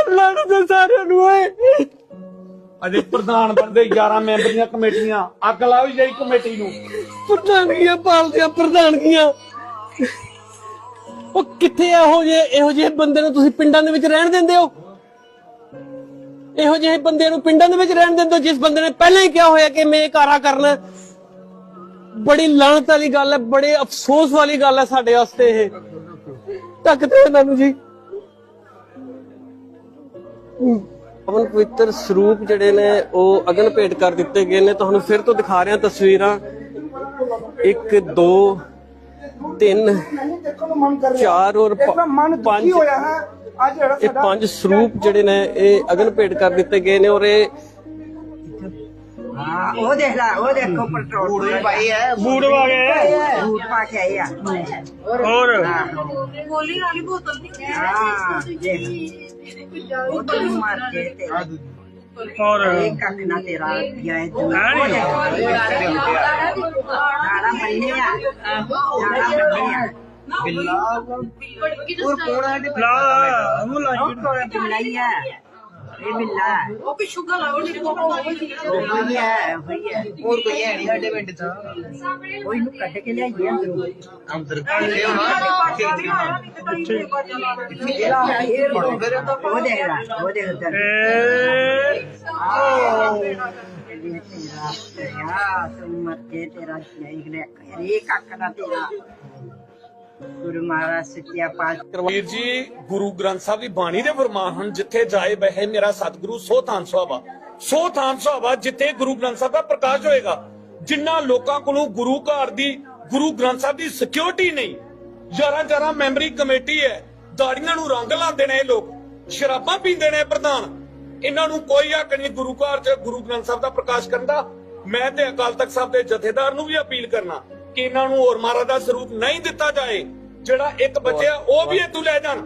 ਅੱਲਾ ਨੂੰ ਸਾਰਿਆਂ ਨੂੰ ਓਏ। ਅਜੇ ਪ੍ਰਧਾਨ ਬੰਦੇ 11 ਮੈਂਬਰੀਆਂ ਕਮੇਟੀਆਂ। ਅੱਗ ਲਾਓ ਜਾਈ ਕਮੇਟੀ ਨੂੰ। ਪ੍ਰਧਾਨਗੀਆਂ ਪਾਲਦੀਆਂ ਪ੍ਰਧਾਨਗੀਆਂ। ਉਹ ਕਿੱਥੇ ਇਹੋ ਜਿਹੇ ਇਹੋ ਜਿਹੇ ਬੰਦੇ ਨੂੰ ਤੁਸੀਂ ਪਿੰਡਾਂ ਦੇ ਵਿੱਚ ਰਹਿਣ ਦਿੰਦੇ ਹੋ? ਇਹੋ ਜਿਹੇ ਬੰਦੇ ਨੂੰ ਪਿੰਡਾਂ ਦੇ ਵਿੱਚ ਰਹਿਣ ਦਿੰਦੇ ਹੋ ਜਿਸ ਬੰਦੇ ਨੇ ਪਹਿਲਾਂ ਹੀ ਕਿਹਾ ਹੋਇਆ ਕਿ ਮੈਂ ਇਹ ਕਾਰਾ ਕਰਨਾ। ਬੜੀ ਲਾਹਨਤ ਵਾਲੀ ਗੱਲ ਹੈ ਬੜੇ ਅਫਸੋਸ ਵਾਲੀ ਗੱਲ ਹੈ ਸਾਡੇ ਵਾਸਤੇ ਇਹ। ਤੱਕਦੇ ਇਹਨਾਂ ਨੂੰ ਜੀ। ਪਵਨ ਪਵਿੱਤਰ ਸਰੂਪ ਜਿਹੜੇ ਨੇ ਉਹ ਅਗਨ ਭੇਟ ਕਰ ਦਿੱਤੇ ਗਏ ਨੇ। ਤੁਹਾਨੂੰ ਫਿਰ ਤੋਂ ਦਿਖਾ ਰਿਹਾ ਤਸਵੀਰਾਂ। 1 2 3 4 ਔਰ 5 ਹੋਇਆ ਹੈ। ਅੱਜ ਜਿਹੜਾ ਇਹ ਪੰਜ ਸਰੂਪ ਜਿਹੜੇ ਨੇ ਇਹ ਅਗਨ ਭੇਟ ਕਰ ਦਿੱਤੇ ਗਏ ਨੇ ਔਰ ਇਹ ਹਾਂ ਉਹ ਦੇਖ ਲੈ ਉਹ ਦੇਖੋ ਪੈਟਰੋਲ ਬੂਟ ਪਾਈ ਹੈ ਬੂਟ ਪਾ ਗਏ ਬੂਟ ਪਾ ਕੇ ਆਈ ਆ। ਹੋਰ। ਗੋਲੀ ਵਾਲੀ ਬੋਤਲ ਨਹੀਂ ਹਾਂ। ਦੇਖ। ਉਹ ਤੈਨੂੰ ਮਾਰ ਕੇ ਤੇ ਹੋਰ। ਇਹ ਕੱਖ ਨਾ। ਤੇਰਾ ਗਿਆ ਹੈ। ਤੂੰ ਨਾਲਾ ਮੰਨੇ ਆ। ਨਾਲਾ ਮੰਨੇ ਆ ਬਿੱਲਾ। ਹੋਰ ਕੋਣ ਹੈ ਤੇ ਲਾ। ਉਹ ਲਾ ਉਹ ਕੋਣ ਬਿੱਲਾ ਹੀ ਹੈ ਇਹ ਬਿੱਲਾ ਹੈ। ਉਹ ਪਿੱਛੋਂ ਗਲਾ ਉਹਨੇ ਕੋਲ ਉਹ ਹੀ ਹੈ ਉਹ ਹੀ ਹੋਰ ਕੋਈ ਹੈ ਨਹੀਂ ਸਾਡੇ ਪਿੰਡ ਚ ਉਹ ਇਹਨੂੰ ਕੱਢ ਕੇ ਲਿਆਈਏ ਅੰਦਰੋਂ ਅੰਦਰ ਕੱਢੇ ਹੋਣਾ ਉਹ ਦੇਖ ਲੈ ਉਹ ਦੇਖ ਉੱਧਰ। ਤੇਰਾ ਤੂੰ ਮਰ ਕੇ ਤੇਰਾ ਨਹੀਂ ਕਰੇ ਕੱਖ ਨਾ ਤੇਰਾ ਗੁਰੂ ਮਹਾਰਾਜ ਸੱਚਿਆ ਪਾਤਸ਼ਾਹ ਵੀਰ ਜੀ, ਗੁਰੂ ਗ੍ਰੰਥ ਸਾਹਿਬ ਦੀ ਬਾਣੀ ਦੇ ਫਰਮਾਨ ਹਨ, ਜਿੱਥੇ ਜਾਏ ਬਹਿ ਮੇਰਾ ਸਤਿਗੁਰੂ, ਸੋ ਥਾਨ ਸੁਹਾਵਾ। ਸੋ ਥਾਨ ਸੁਹਾਵਾ, ਜਿੱਥੇ ਗੁਰੂ ਗ੍ਰੰਥ ਸਾਹਿਬ ਦਾ ਪ੍ਰਕਾਸ਼ ਹੋਏਗਾ। ਜਿਨ੍ਹਾਂ ਲੋਕਾਂ ਕੋਲੋਂ ਗੁਰੂ ਘਰ ਦੀ, ਗੁਰੂ ਗ੍ਰੰਥ ਸਾਹਿਬ ਦੀ ਸਿਕਿਉਰਿਟੀ ਨਹੀਂ, ਯਾਰਾਂ ਯਾਰਾਂ ਮੈਂਬਰੀ ਕਮੇਟੀ ਹੈ, ਦਾੜੀਆਂ ਨੂੰ ਰੰਗ ਲਾਉਂਦੇ ਨੇ ਇਹ ਲੋਕ, ਸ਼ਰਾਬਾਂ ਪੀਂਦੇ ਨੇ ਪ੍ਰਧਾਨ। ਇਹਨਾਂ ਨੂੰ ਕੋਈ ਹੱਕ ਨਹੀਂ ਗੁਰੂ ਘਰ 'ਚ ਗੁਰੂ ਗ੍ਰੰਥ ਸਾਹਿਬ ਦਾ ਪ੍ਰਕਾਸ਼ ਕਰਨ ਦਾ। ਮੈਂ ਤੇ ਅਕਾਲ ਤਖਤ ਸਾਹਿਬ ਦੇ ਜਥੇਦਾਰ ਨੂੰ ਵੀ ਅਪੀਲ ਕਰਨਾ ਕਿ ਇਹਨਾਂ ਨੂੰ ਹੋਰ ਮਹਾਰਾਜ ਦਾ ਸਰੂਪ ਨਹੀਂ ਦਿੱਤਾ ਜਾਏ। ਜਿਹੜਾ ਇੱਕ ਬਚਿਆ ਉਹ ਵੀ ਇਤੋਂ ਲੈ ਜਾਣ।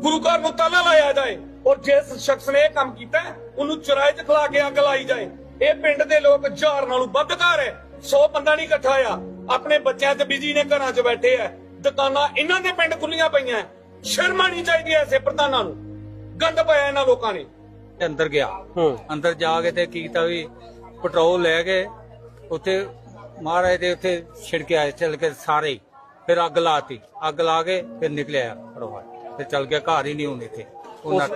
ਗੁਰੂ ਘਰ ਨੂੰ ਤਾਲਾ ਲਾਇਆ ਜਾਏ ਔਰ ਜਿਸ ਸ਼ਖਸ ਨੇ ਇਹ ਕੰਮ ਕੀਤਾ ਉਹਨੂੰ ਚੁਰਾਏ 'ਚ ਖਲਾ ਕੇ ਅੱਗ ਲਾਈ ਜਾਏ। ਇਹ ਪਿੰਡ ਦੇ ਲੋਕ ਹਜ਼ਾਰ ਨਾਲੋਂ ਵੱਧ ਘਰ ਹੈ। 100 ਬੰਦਾ ਨਹੀਂ ਇਕੱਠਾ ਆ। ਆਪਣੇ ਬੱਚਿਆਂ ਤੇ ਬਿਜ਼ੀ ਨੇ ਘਰਾਂ 'ਚ ਬੈਠੇ ਆ। ਦੁਕਾਨਾਂ ਇਹਨਾਂ ਦੇ ਪਿੰਡ ਖੁੱਲੀਆਂ ਪਈਆਂ। ਸ਼ਰਮ ਆਣੀ ਚਾਹੀਦੀ ਐ ਐਸੇ ਪ੍ਰਧਾਨਾਂ ਨੂੰ। ਗੰਦ ਪਾਇਆ ਇਹਨਾਂ ਲੋਕਾਂ ਨੇ। ਅੰਦਰ ਗਿਆ। ਹੂੰ। ਅੰਦਰ ਜਾ ਕੇ ਤੇ ਕੀ ਕੀਤਾ ਵੀ ਪੈਟਰੋਲ ਲੈ ਕੇ ਉੱਥੇ ਮਹਾਰਾਜ ਦੇ ਉੱਥੇ ਛਿੜਕੇ ਆਏ ਚੱਲ ਕੇ ਸਾਰੇ। ਫਿਰ ਅੱਗ ਲਾਤੀ। ਅੱਗ ਲਾ ਕੇ ਫਿਰ ਨਿਕਲਿਆ ਪਰਿਵਾਰ ਤੇ ਚੱਲ ਗਿਆ ਘਰ ਹੀ ਨਹੀਂ ਹੁਣ ਇੱਥੇ। ਉਹਨਾਂ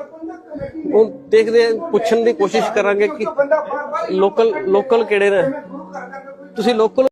ਉਹ ਦੇਖਦੇ ਹਾਂ, ਪੁੱਛਣ ਦੀ ਕੋਸ਼ਿਸ਼ ਕਰਾਂਗੇ ਕਿ ਲੋਕਲ ਲੋਕਲ ਕਿਹੜੇ ਨੇ। ਤੁਸੀਂ ਲੋਕਲ